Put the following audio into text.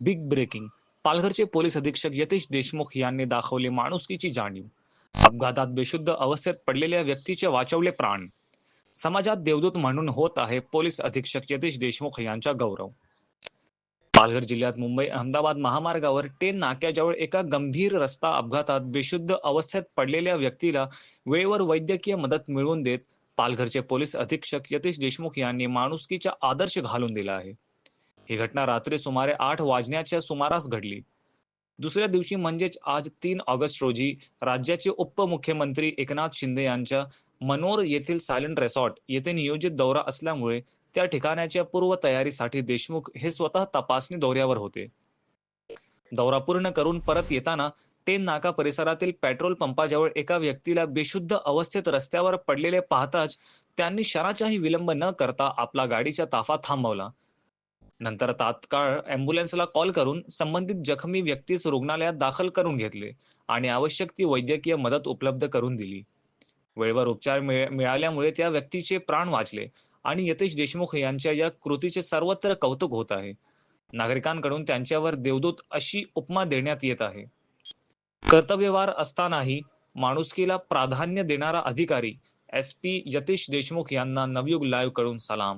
Big breaking पालघरचे police अधीक्षक यतीश देशमुख यांनी दाखवली माणुसकीची जाणीव. अपघातात बेशुद्ध अवस्थेत पडलेल्या व्यक्तीचे वाचवले प्राण. समाजात देवदूत म्हणून होत आहे पोलीस अधीक्षक यतीश देशमुख यांचा गौरव. पालघर जिल्ह्यात मुंबई अहमदाबाद महामार्गावर टेन नाक्याजवळ एका गंभीर रस्ता अपघातात बेशुद्ध अवस्थेत पडलेल्या व्यक्तीला वेळेवर वैद्यकीय मदत मिळवून देत पालघरचे पोलीस अधीक्षक यतीश देशमुख यांनी माणुसकीचा आदर्श घालून दिला आहे. ही घटना रात्री सुमारे आठ वाजण्याच्या सुमारास घडली. दुसऱ्या दिवशी म्हणजेच आज तीन ऑगस्ट रोजी राज्याचे उपमुख्यमंत्री एकनाथ शिंदे यांच्या मनोर येथील सायलेंट रेसॉर्ट येथे नियोजित दौरा असल्यामुळे त्या ठिकाणाच्या पूर्व तयारीसाठी देशमुख हे स्वतः तपासणी दौऱ्यावर होते. दौरा पूर्ण करून परत येताना टेन नाका परिसरातील पेट्रोल पंपाजवळ एका व्यक्तीला बेशुद्ध अवस्थेत रस्त्यावर पडलेले पाहताच त्यांनी क्षणाचाही विलंब न करता आपला गाडीचा ताफा थांबवला. नंतर तात्काळ अँब्युलन्सला कॉल करून संबंधित जखमी व्यक्तीस रुग्णालयात दाखल करून घेतले आणि आवश्यक ती वैद्यकीय मदत उपलब्ध करून दिली. वेळेवर उपचार मिळाल्यामुळे त्या व्यक्तीचे प्राण वाचले आणि यतीश देशमुख यांच्या या कृतीचे सर्वत्र कौतुक होत आहे. नागरिकांकडून त्यांच्यावर देवदूत अशी उपमा देण्यात येत आहे. कर्तव्यवार असतानाही माणुसकीला प्राधान्य देणारा अधिकारी एस पी यतीश देशमुख यांना नवयुग लाईव्हकडून सलाम.